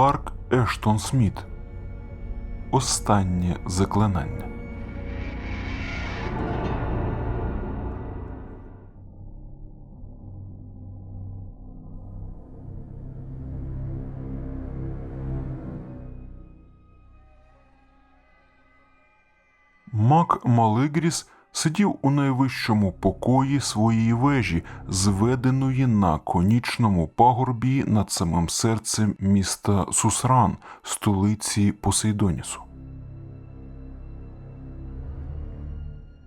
Кларк Ештон Сміт. Останнє заклинання. Мак Малигріс сидів у найвищому покої своєї вежі, зведеної на конічному пагорбі над самим серцем міста Сусран, столиці Посейдонісу.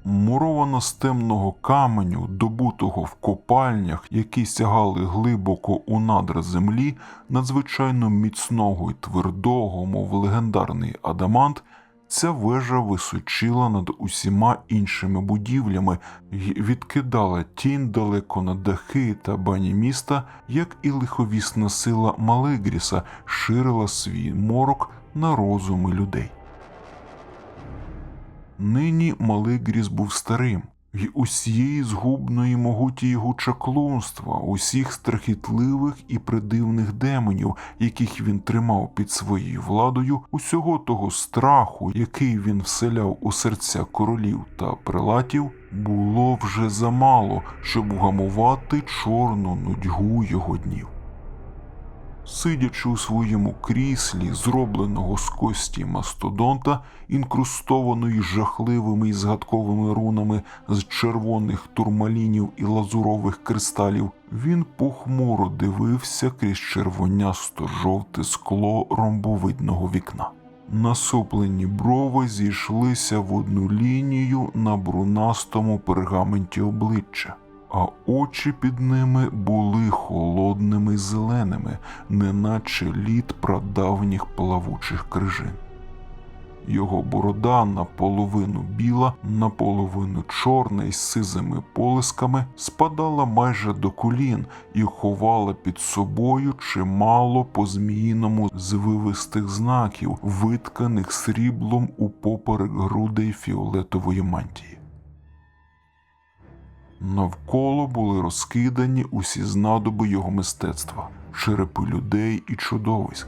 Мурована з темного каменю, добутого в копальнях, які сягали глибоко у надра землі, надзвичайно міцного і твердого, мов легендарний адамант, ця вежа височила над усіма іншими будівлями і відкидала тінь далеко на дахи та бані міста, як і лиховісна сила Малегріса ширила свій морок на розуми людей. Нині Малегріс був старим, і усієї згубної могуті його чаклунства, усіх страхітливих і придивних демонів, яких він тримав під своєю владою, усього того страху, який він вселяв у серця королів та прилатів, було вже замало, щоб вгамувати чорну нудьгу його днів. Сидячи у своєму кріслі, зробленого з кості мастодонта, інкрустованої жахливими і згадковими рунами з червоних турмалінів і лазурових кристалів, він похмуро дивився крізь червонясто жовте скло ромбовидного вікна. Насуплені брови зійшлися в одну лінію на брунастому пергаменті обличчя а очі під ними були холодними зеленими, неначе лід прадавніх плавучих крижин. Його борода наполовину біла, наполовину чорна із сизими полисками спадала майже до колін і ховала під собою чимало по зміїному звивистих знаків, витканих сріблом у поперек грудей фіолетової мантії. Навколо були розкидані усі знадоби його мистецтва, черепи людей і чудовиськ,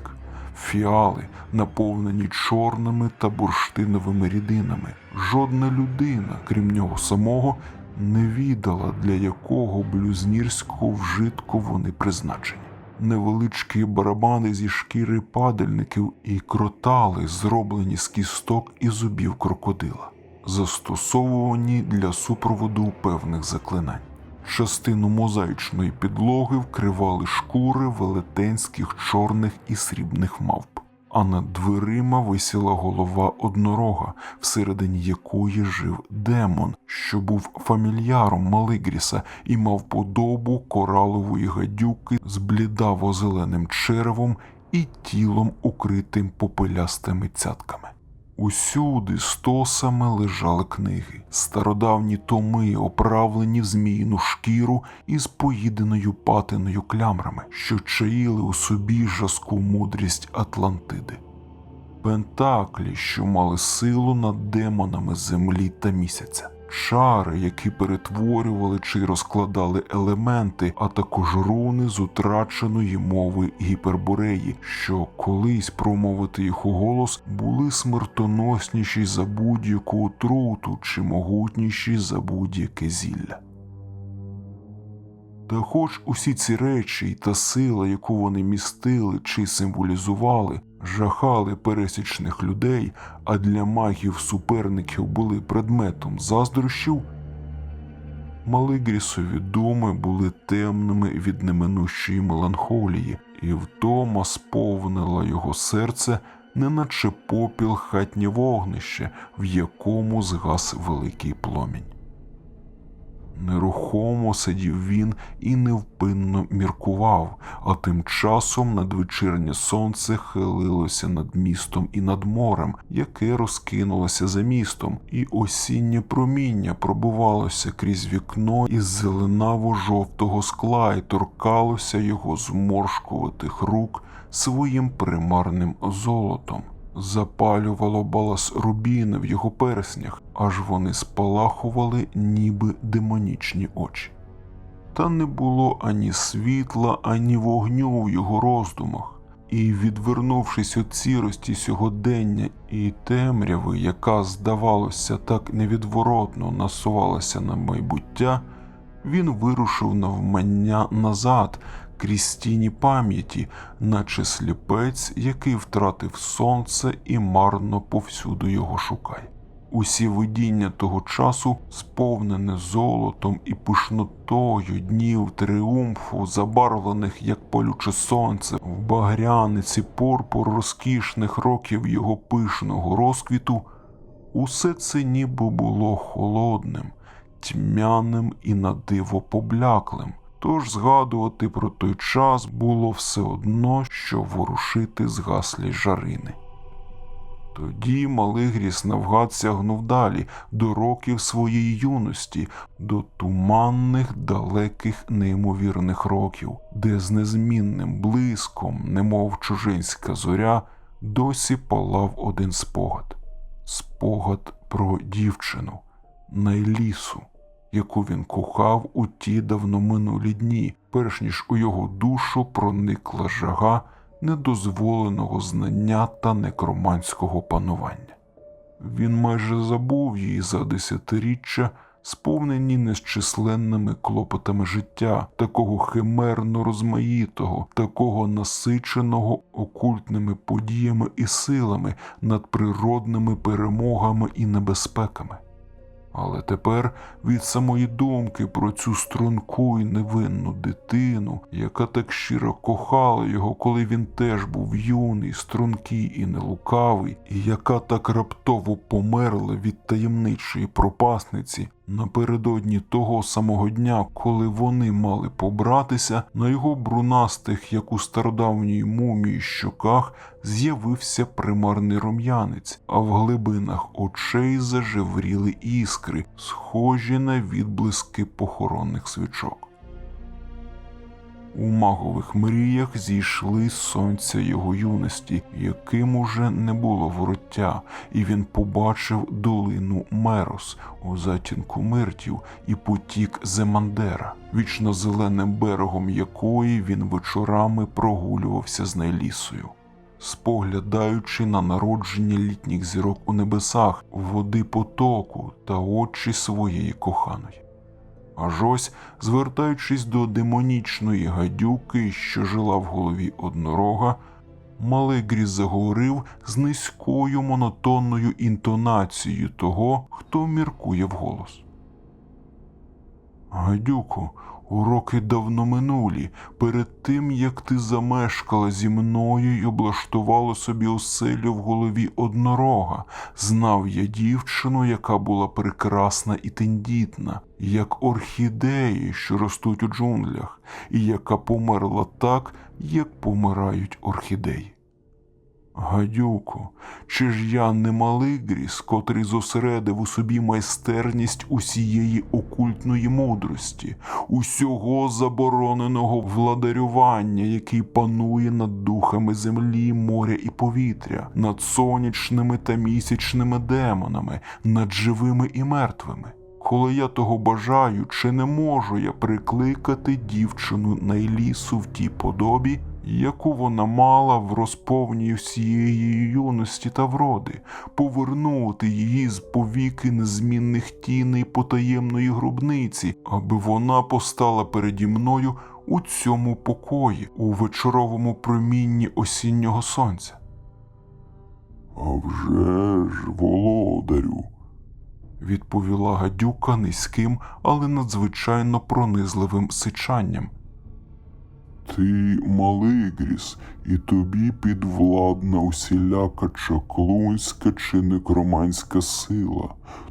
фіали, наповнені чорними та бурштиновими рідинами. Жодна людина, крім нього самого, не відала, для якого блюзнірського вжитку вони призначені. Невеличкі барабани зі шкіри падальників і кротали, зроблені з кісток і зубів крокодила застосовані для супроводу певних заклинань. Частину мозаїчної підлоги вкривали шкури велетенських чорних і срібних мавп, а над дверима висіла голова однорога, всередині якої жив демон, що був фамільяром Малигріса і мав подобу коралової гадюки з блідаво-зеленим черевом і тілом, укритим попелястими цятками. Усюди стосами лежали книги, стародавні томи, оправлені в зміїну шкіру із поїденою патиною клямрами, що чаїли у собі жаску мудрість Атлантиди. Пентаклі, що мали силу над демонами землі та місяця, шари, які перетворювали чи розкладали елементи, а також руни з утраченої мови гіпербореї, що колись промовити їх у голос були смертоносніші за будь-яку отруту чи могутніші за будь-яке зілля. Та хоч усі ці речі та сила, яку вони містили чи символізували, жахали пересічних людей, а для магів суперників були предметом заздрощів, Малигрісові думи були темними від неминущої меланхолії, і втома сповнила його серце, неначе попіл хатнє вогнище, в якому згас великий пломінь. Нерухомо сидів він і невпинно міркував, а тим часом надвечірнє сонце хилилося над містом і над морем, яке розкинулося за містом, і осіннє проміння пробувалося крізь вікно із зеленаво-жовтого скла і торкалося його зморшкуватих рук своїм примарним золотом запалювало балас рубіни в його перснях, аж вони спалахували, ніби демонічні очі. Та не було ані світла, ані вогню в його роздумах. І, відвернувшись від сірості сьогодення і темряви, яка, здавалося, так невідворотно насувалася на майбуття, він вирушив навмання назад крізь тіні пам'яті, наче сліпець, який втратив сонце і марно повсюду його шукає. Усі видіння того часу, сповнене золотом і пишнотою днів тріумфу, забарвлених як палюче сонце, в багряниці порпур розкішних років його пишного розквіту, усе це ніби було холодним, тьмяним і надиво побляклим. Тож згадувати про той час було все одно, що ворушити згаслі жарини. Тоді малий гріс навгад сягнув далі до років своєї юності, до туманних, далеких, неймовірних років, де з незмінним блиском, немов чужинська зоря, досі палав один спогад спогад про дівчину Найлісу, яку він кохав у ті давно минулі дні, перш ніж у його душу проникла жага недозволеного знання та некроманського панування. Він майже забув її за десятиріччя, сповнені незчисленними клопотами життя, такого химерно розмаїтого, такого насиченого окультними подіями і силами, надприродними перемогами і небезпеками. Але тепер від самої думки про цю струнку і невинну дитину, яка так щиро кохала його, коли він теж був юний, стрункий і нелукавий, і яка так раптово померла від таємничої пропасниці напередодні того самого дня, коли вони мали побратися, на його брунастих, як у стародавній мумії щоках, з'явився примарний рум'янець, а в глибинах очей зажевріли іскри, схожі на відблиски похоронних свічок. У магових мріях зійшли сонця його юності, яким уже не було вороття, і він побачив долину Мерос у затінку миртів і потік Земандера, вічно зеленим берегом якої він вечорами прогулювався з Найлісою. Споглядаючи на народження літніх зірок у небесах, води потоку та очі своєї коханої. Аж ось, звертаючись до демонічної гадюки, що жила в голові однорога, малий заговорив з низькою монотонною інтонацією того, хто міркує вголос. Гадюко, уроки давно минулі, перед тим як ти замешкала зі мною й облаштувала собі оселю в голові однорога, знав я дівчину, яка була прекрасна і тендітна, як орхідеї, що ростуть у джунглях, і яка померла так, як помирають орхідеї. Гадюко, чи ж я не малий гріс, котрий зосередив у собі майстерність усієї окультної мудрості, усього забороненого владарювання, який панує над духами землі, моря і повітря, над сонячними та місячними демонами, над живими і мертвими. Коли я того бажаю, чи не можу я прикликати дівчину Найлісу в тій подобі, яку вона мала в розповній всієї юності та вроди, повернути її з повіки незмінних тіней потаємної гробниці, аби вона постала переді мною у цьому покої, у вечоровому промінні осіннього сонця. А вже ж, володарю, відповіла гадюка низьким, але надзвичайно пронизливим сичанням. Ти малигріс, і тобі підвладна усіляка чаклунська чи некроманська сила.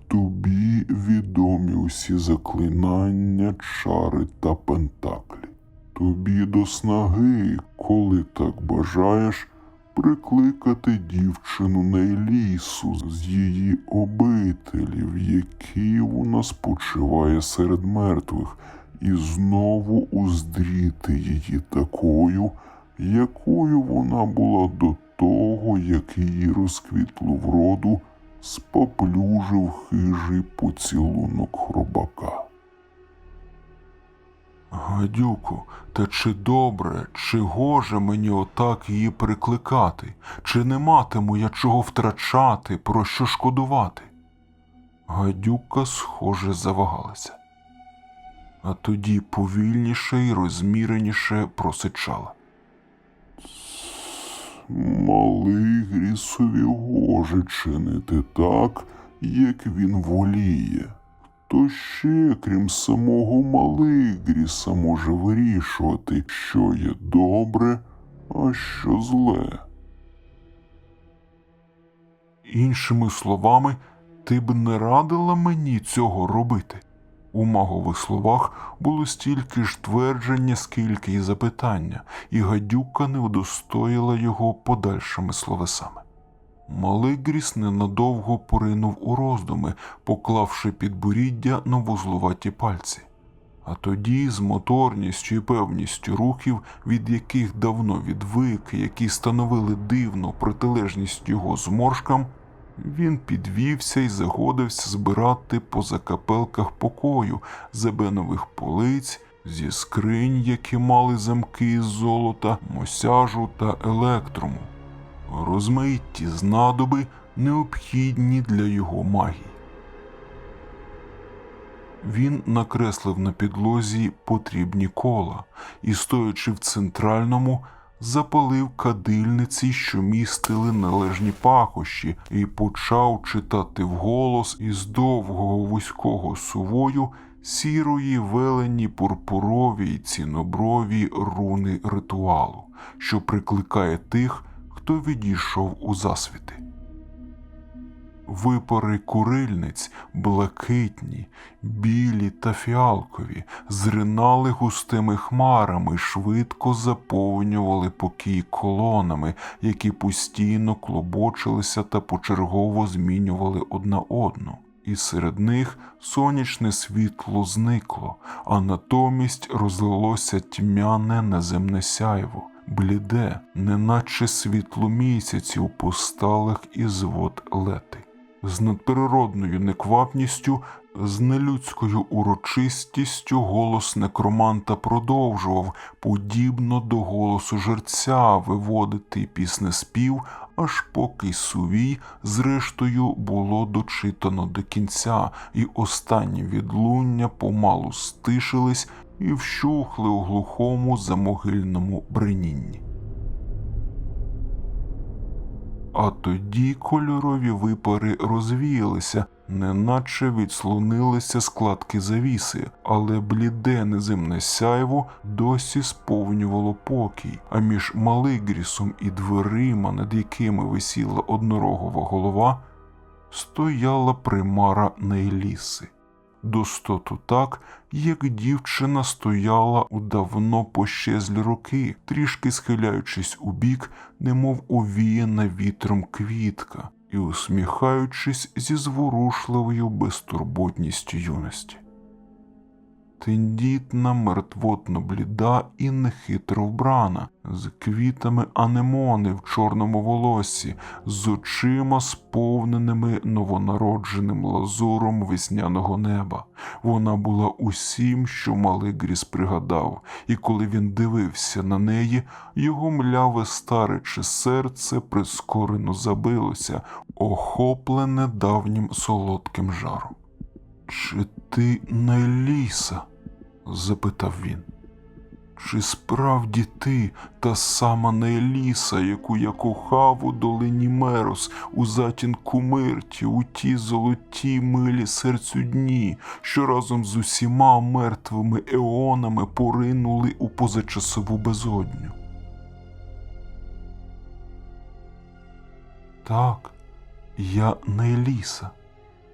Тобі відомі усі заклинання, чари та пентаклі. Тобі до снаги, коли так бажаєш, прикликати дівчину Нейлісу з її обителі, в якій вона спочиває серед мертвих і знову уздріти її такою, якою вона була до того, як її розквітлу вроду споплюжив хижий поцілунок хробака. Гадюку, та чи добре, чи гоже мені отак її прикликати, чи не матиму я чого втрачати, про що шкодувати? Гадюка, схоже, завагалася, а тоді повільніше й розміреніше просичала. Малий грісові гоже чинити так, як він воліє. То ще, крім самого Малигріса, може вирішувати, що є добре, а що зле. Іншими словами, ти б не радила мені цього робити. У магових словах було стільки ж твердження, скільки й запитання, і гадюка не удостоїла його подальшими словесами. Малий гріс ненадовго поринув у роздуми, поклавши підборіддя на вузлуваті пальці. А тоді, з моторністю і певністю рухів, від яких давно відвик, які становили дивну протилежність його зморшкам, він підвівся і загодився збирати по закапелках покою зебенових полиць зі скринь, які мали замки із золота, мосяжу та електрому розмаїтті знадоби, необхідні для його магії. Він накреслив на підлозі потрібні кола і, стоячи в центральному, запалив кадильниці, що містили належні пахощі, і почав читати вголос із довгого вузького сувою сірої велені пурпурові й ціноброві руни ритуалу, що прикликає тих, хто відійшов у засвіти. Випари курильниць, блакитні, білі та фіалкові, зринали густими хмарами, швидко заповнювали покій колонами, які постійно клобочилися та почергово змінювали одна одну. І серед них сонячне світло зникло, а натомість розлилося тьмяне неземне сяйво бліде, неначе світло місяців посталих із вод лети. З надприродною неквапністю, з нелюдською урочистістю голос некроманта продовжував, подібно до голосу жерця, виводити піснеспів, аж поки сувій, зрештою, було дочитано до кінця, і останні відлуння помалу стишились і вщухли у глухому замогильному бринінні. А тоді кольорові випари розвіялися, неначе відслонилися складки завіси, але бліде неземне сяйво досі сповнювало покій, а між малигрісом і дверима, над якими висіла однорогова голова, стояла примара Нейліси. Достоту так, як дівчина стояла у давно пощезлі роки, трішки схиляючись у бік, немов овіяна вітром квітка, і усміхаючись зі зворушливою безтурботністю юності тендітна, мертвотно бліда і нехитро вбрана, з квітами анемони в чорному волоссі, з очима, сповненими новонародженим лазуром весняного неба. Вона була усім, що Малигріс пригадав, і коли він дивився на неї, його мляве старече серце прискорено забилося, охоплене давнім солодким жаром. Чи ти не ліса? запитав він. Чи справді ти та сама Неліса, яку я кохав у долині Мерос, у затінку мирті, у ті золоті милі серцю дні, що разом з усіма мертвими еонами поринули у позачасову безодню? Так, я Неліса.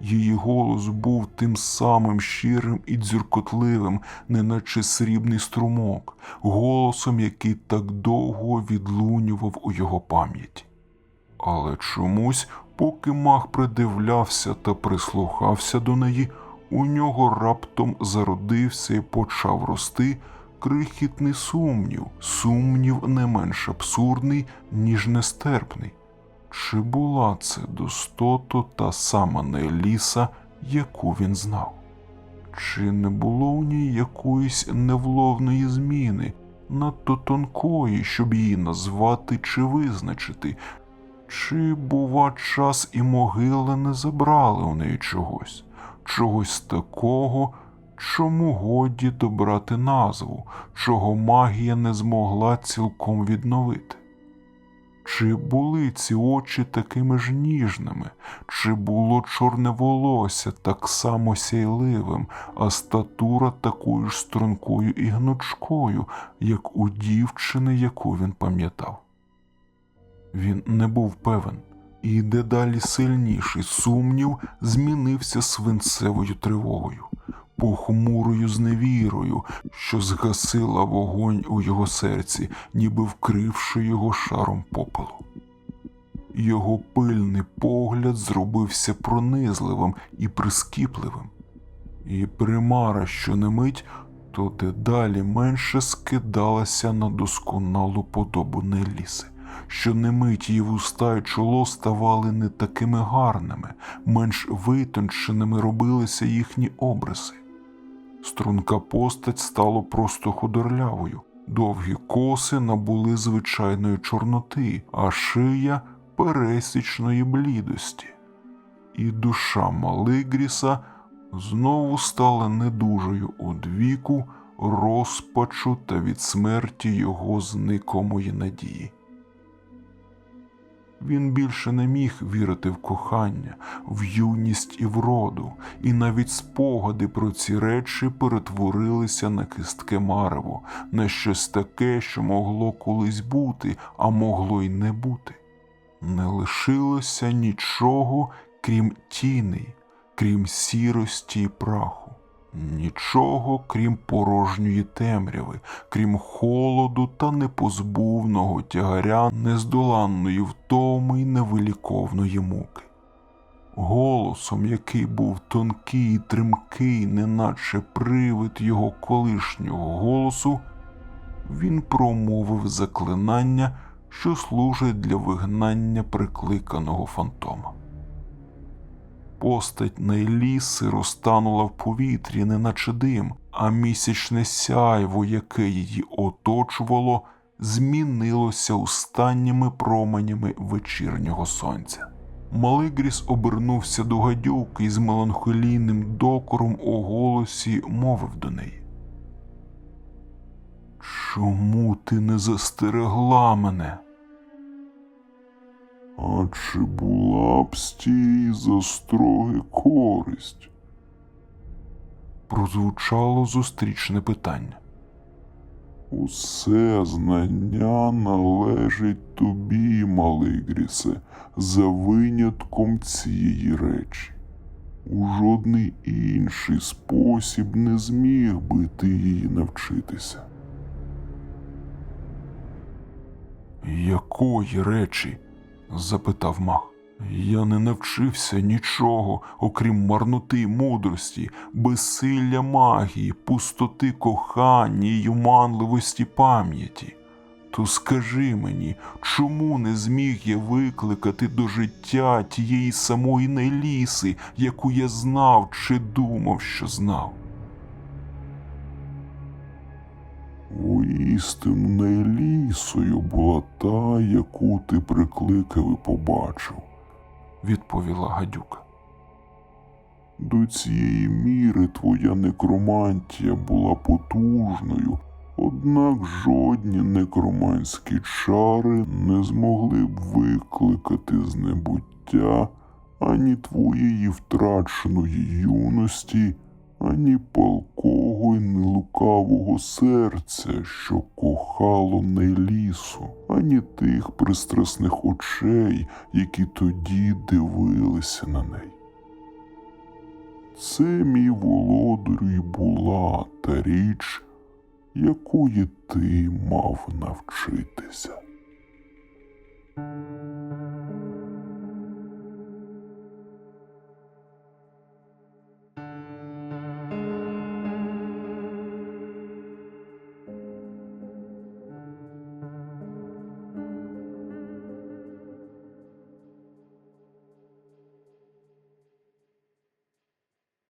Її голос був тим самим щирим і дзюркотливим, неначе срібний струмок, голосом, який так довго відлунював у його пам'яті. Але чомусь, поки мах придивлявся та прислухався до неї, у нього раптом зародився і почав рости крихітний сумнів, сумнів не менш абсурдний, ніж нестерпний. Чи була це достото та сама Неліса, яку він знав? Чи не було у ній якоїсь невловної зміни, надто тонкої, щоб її назвати чи визначити? Чи, бува, час і могила не забрали у неї чогось, чогось такого, чому годі добрати назву, чого магія не змогла цілком відновити? Чи були ці очі такими ж ніжними, чи було чорне волосся так само сяйливим, а статура такою ж стрункою і гнучкою, як у дівчини, яку він пам'ятав? Він не був певен, і дедалі сильніший сумнів змінився свинцевою тривогою, похмурою зневірою, що згасила вогонь у його серці, ніби вкривши його шаром попелу. Його пильний погляд зробився пронизливим і прискіпливим, і примара, що не мить, то дедалі менше скидалася на досконалу подобу Неліси, що не мить її вуста й чоло ставали не такими гарними, менш витонченими робилися їхні обриси. Струнка постать стала просто худорлявою, довгі коси набули звичайної чорноти, а шия пересічної блідості. І душа Малигріса знову стала недужою од віку, розпачу та від смерті його зникомої надії. Він більше не міг вірити в кохання, в юність і вроду, і навіть спогади про ці речі перетворилися на кистке марево, на щось таке, що могло колись бути, а могло й не бути. Не лишилося нічого, крім тіней, крім сірості і праху, нічого, крім порожньої темряви, крім холоду та непозбувного тягаря нездоланної втоми й невиліковної муки. Голосом, який був тонкий, і тремкий, неначе привид його колишнього голосу, він промовив заклинання, що служить для вигнання прикликаного фантома. Постать Нейліси розтанула в повітрі, неначе дим, а місячне сяйво, яке її оточувало, змінилося останніми променями вечірнього сонця. Малигріс обернувся до гадюки і з меланхолійним докором у голосі мовив до неї. Чому ти не застерегла мене? А чи була б з тієї застроги користь? Прозвучало зустрічне питання. Усе знання належить тобі, Малигрісе, за винятком цієї речі. У жодний інший спосіб не зміг би ти її навчитися. Якої речі? Запитав мах. Я не навчився нічого, окрім марноти мудрості, безсилля магії, пустоти кохання й уманливості пам'яті. То скажи мені, чому не зміг я викликати до життя тієї самої Неліси, яку я знав чи думав, що знав? Воістину Нелісою була та, яку ти прикликав і побачив, відповіла гадюка. До цієї міри твоя некромантія була потужною, однак жодні некроманські чари не змогли б викликати з небуття ані твоєї втраченої юності, ані палкого й нелукавого серця, що кохало Нелісу, ані тих пристрасних очей, які тоді дивилися на неї. Це мій володарю й була та річ, якої ти мав навчитися.